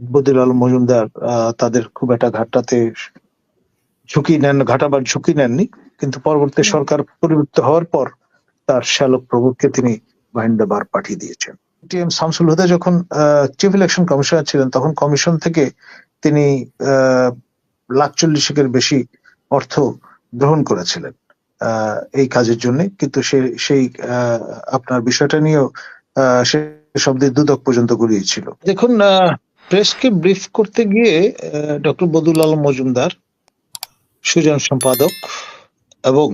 বদির আলম মজুমদার আহ, তাদের খুব একটা ঘাটটাতে ঝুঁকি নেন ঘাটাবার ঝুঁকি নেননি কিন্তু পরবর্তী সরকার পরিবর্তিত হওয়ার পর তার শ্যালক প্রভুকে তিনি বাহিন্দা বার পাঠিয়ে দিয়েছেন। টি এম শামসুল হুদা যখন চিফ ইলেকশন কমিশনার ছিলেন তখন কমিশন থেকে তিনি আহ, লাখ চল্লিশেকের বেশি অর্থ গ্রহণ করেছিলেন আহ, এই কাজের জন্য। কিন্তু সে সেই আহ, আপনার বিষয়টা নিয়েও আহ, সে শব্দের দুদক পর্যন্ত গড়িয়েছিল দেখুন প্রেসকে ব্রিফ করতে গিয়ে ডক্টর বদুল আলম মজুমদার, সুজন সম্পাদক এবং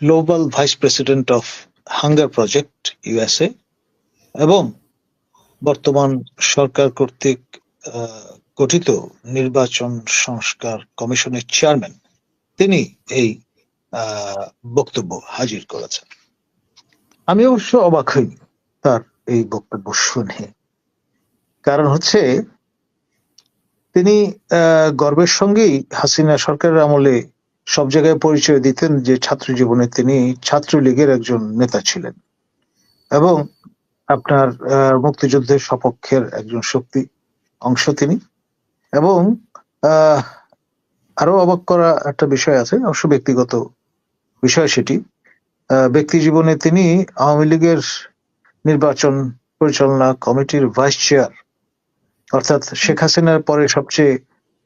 global vice president of hunger project USA এবং বর্তমান সরকার কর্তৃক গঠিত নির্বাচন সংস্কার কমিশনের চেয়ারম্যান তিনি এই বক্তব্য হাজির করেছেন। আমি অবশ্য অবাক হইনি তার এই বক্তব্য শুনে। কারণ হচ্ছে তিনি গর্বের সঙ্গেই হাসিনা সরকারের আমলে সব জায়গায় পরিচয় দিতেন যে ছাত্র জীবনে তিনি ছাত্রলীগের একজন নেতা ছিলেন। এবং আপনার মুক্তিযুদ্ধের সপক্ষের একজন শক্তি অংশ তিনি। এবং আরও অবাক করা একটা বিষয় আছে, অবশ্য ব্যক্তিগত বিষয় সেটি। ব্যক্তি জীবনে তিনি আওয়ামী লীগের নির্বাচন পরিচালনা কমিটির ভাইস চেয়ার অর্থাৎ শেখ হাসিনার পরে সবচেয়ে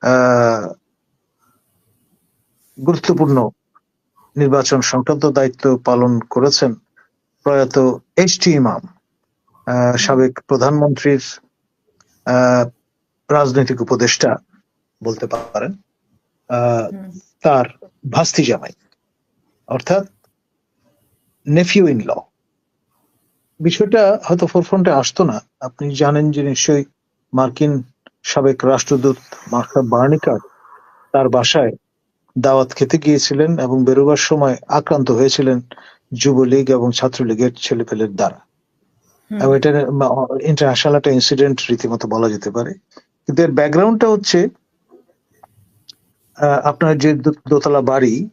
আহ, গুরুত্বপূর্ণ নির্বাচন সংক্রান্ত দায়িত্ব পালন করেছেন প্রয়াত এইচ টি ইমাম সাবেক প্রধানমন্ত্রীর রাজনৈতিক উপদেষ্টা বলতে পারেন আহ, তার ভাস্তি জামাই অর্থাৎ নেফিউ ইন ল বিষয়টা হয়তো ফোরফ্রন্টে আসতো না আপনি জানেন যে নিশ্চয়ই মার্কিন সাবেক রাষ্ট্রদূত মার্কা বার্নিকার তার বাসায় দাওয়াত খেতে গিয়েছিলেন এবং বেরোবার সময় আক্রান্ত হয়েছিলেন যুবলীগ এবং ছাত্রলীগের ছেলেপেলের দ্বারা। এবং এটা ইন্টারন্যাশনাল একটা ইনসিডেন্ট রীতিমতো বলা যেতে পারে। কিন্তু এর ব্যাকগ্রাউন্ডটা হচ্ছে আহ, আপনার যে দোতলা বাড়ি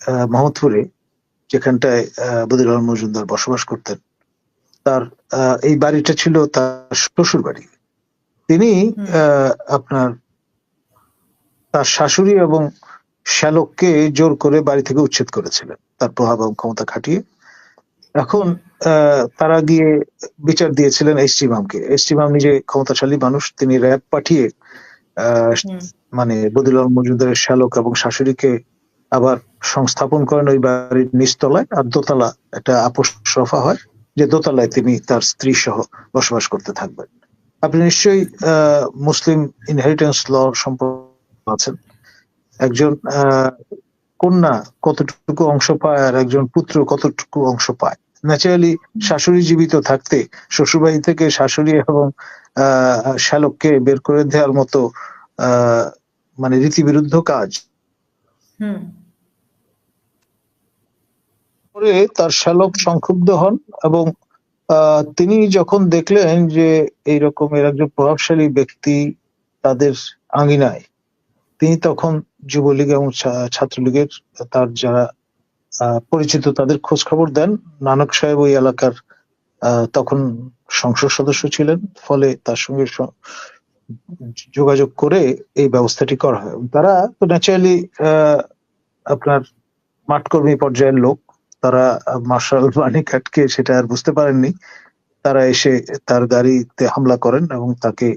আহ, মোহাম্মদপুরে যেখানটায় রহমান মজুমদার বসবাস করতেন তার আহ, এই বাড়িটা ছিল তার শ্বশুর বাড়ি তিনি আহ, আপনার তার শাশুড়ি এবং শ্যালককে জোর করে বাড়ি থেকে উচ্ছেদ করেছিলেন। তার প্রভাব এবং ক্ষমতা খাটিয়ে। এখন আহ, তারা গিয়ে বিচার দিয়েছিলেন এস টি মামকে এস টি মাম নিজে ক্ষমতাশালী মানুষ তিনি র্যাব পাঠিয়ে আহ, মানে বদিল মজুমদারের শ্যালক এবং শাশুড়িকে আবার সংস্থাপন করেন ওই বাড়ির নিচতলায়। আর দোতলা একটা আপোষ সফা হয় যে দোতলায় তিনি তার স্ত্রী সহ বসবাস করতে থাকবেন। আপনি নিশ্চয়ই মুসলিম ইনহেরিটেন্স ল সম্পর্কে আছেন। একজন কন্যা কতটুকু অংশ পায় আর একজন পুত্র কতটুকু অংশ পায়? ন্যাচারালি শাশুড়ি জীবিত থাকতে শ্বশুরবাড়ি থেকে শাশুড়ি এবং আহ, শ্যালককে বের করে দেওয়ার মতো আহ, মানে রীতিবিরুদ্ধ কাজ হুম, করে তার শ্যালক সংক্ষুব্ধ হন এবং তিনি যখন দেখলেন যে এই রকমের একজন প্রভাবশালী ব্যক্তি তাদের আঙিনায়, তিনি তখন যুবলীগ এবং ছাত্রলীগের তার যারা পরিচিত তাদের খোঁজ খবর দেন। নানক সাহেব ওই এলাকার তখন সংসদ সদস্য ছিলেন, ফলে তার সঙ্গে যোগাযোগ করে এই ব্যবস্থাটি করা হয়। তারা তো ন্যাচারালি আপনার মাঠকর্মী পর্যায়ের লোক। তারা মার্শাল মানিকাটকে সেটা আর বুঝতে পারেননি। তারা এসে তার গাড়িতে হামলা করেন এবং তাকে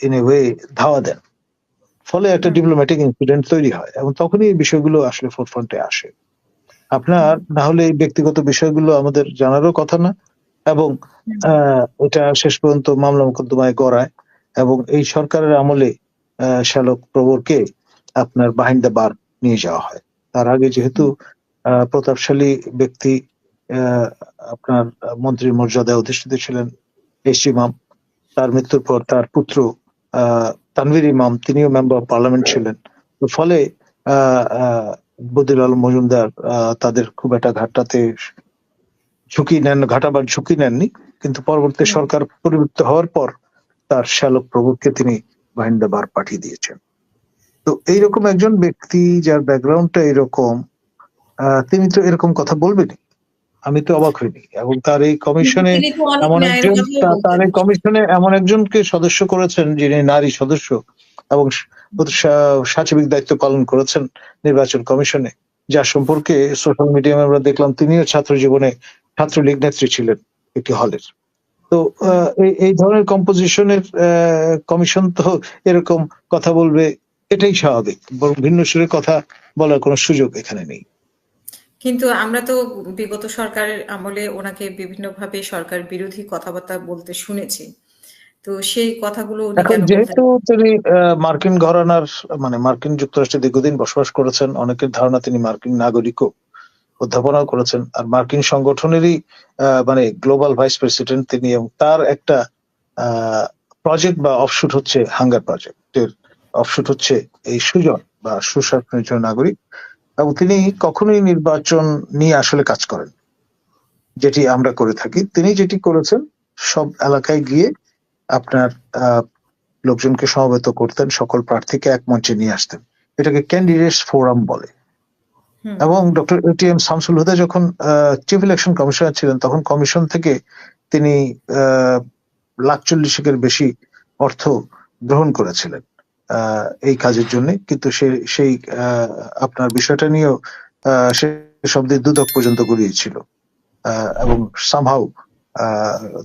ইন এ ওয়ে ধাওয়া দেন। ফলে একটা। ডিপ্লোম্যাটিক ইনসিডেন্ট তৈরি হয় এবং তখনই এই বিষয়গুলো আসলে ফোরফ্রন্টে আসে। আপনার না হলে এই ব্যক্তিগত বিষয়গুলো আমাদের জানারও কথা না এবং এটা শেষ পর্যন্ত মামলা মোকদ্দমায় গড়ায় এবং এই সরকারের আমলে শ্যালক প্রবরকে আপনার বাহিনী দ্য বার নিয়ে যাওয়া হয়। তার আগে যেহেতু প্রতাপশালী ব্যক্তি আহ, আপনার মন্ত্রীর মর্যাদায় অধিষ্ঠিত ছিলেন এস ইমাম। তার মৃত্যুর পর তার পুত্র আহ, তানভীর ইমাম তিনিও মেম্বার অফ পার্লামেন্ট ছিলেন। ফলে বদির আলম মজুমদার তাদের খুব একটা ঘাটটাতে ঝুঁকি নেন ঘাটাবার ঝুঁকি নেননি। কিন্তু পরবর্তী সরকার পরিবর্তিত হওয়ার পর তার শ্যালক প্রভুকে তিনি বাহিন্দা বার পাঠিয়ে দিয়েছেন। তো এইরকম একজন ব্যক্তি যার ব্যাকগ্রাউন্ডটা এরকম তিনি তো এরকম কথা বলবেনই। আমি তো অবাক হইনি। এবং তার এই কমিশনে এমন একজন তার এই কমিশনে এমন একজনকে সদস্য করেছেন যিনি নারী সদস্য এবং সাচিবিক দায়িত্ব পালন করেছেন নির্বাচন কমিশনে। যার সম্পর্কে সোশ্যাল মিডিয়ায় আমরা দেখলাম তিনিও ছাত্র জীবনে ছাত্রলীগ নেত্রী ছিলেন একটি হলের। তো এই- এই ধরনের কম্পোজিশনের কমিশন তো এরকম কথা বলবে এটাই স্বাভাবিক। ভিন্ন সুরে কথা বলার কোনো সুযোগ এখানে নেই। কিন্তু আমরা তো বিগত সরকারের আমলে ওনাকে বিভিন্নভাবে সরকার বিরোধী কথাবার্তা বলতে শুনেছি। তো সেই কথাগুলো এখন যেহেতু তিনি মার্কিন ঘরানার মানে মার্কিন যুক্তরাষ্ট্রে দীর্ঘদিন বসবাস করেছেন অনেকের ধারণা তিনি মার্কিন নাগরিকও অধ্যাপনাও করেছেন। আর মার্কিন সংগঠনেরই মানে গ্লোবাল ভাইস প্রেসিডেন্ট তিনি এবং তার একটা প্রজেক্ট বা অফশুট হচ্ছে হাঙ্গার প্রজেক্টের অফশুট হচ্ছে এই সুজন বা সুশাসনের জন্য নাগরিক। এবং তিনি কখনোই নির্বাচন নিয়ে আসলে কাজ করেন। যেটি আমরা করে থাকি। তিনি যেটি করেছেন সব এলাকায় গিয়ে আপনার লোকজনকে সমবেত করতেন সকল প্রার্থীকে এক মঞ্চে নিয়ে আসতেন। এটাকে ক্যান্ডিডেটস ফোরাম বলে। এবং ডক্টর এটিএম শামসুল হুদা যখন চিফ ইলেকশন কমিশনার ছিলেন তখন কমিশন থেকে তিনি আহ, লাখ চল্লিশেকের বেশি অর্থ গ্রহণ করেছিলেন। এই কাজের জন্য। কিন্তু সে, সেই আপনার বিষয়টা নিয়েও সে শব্দের দুদক পর্যন্ত গড়িয়েছিল। এবং সামহাউ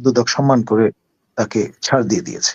দুদক সম্মান করে তাকে ছাড় দিয়ে দিয়েছে।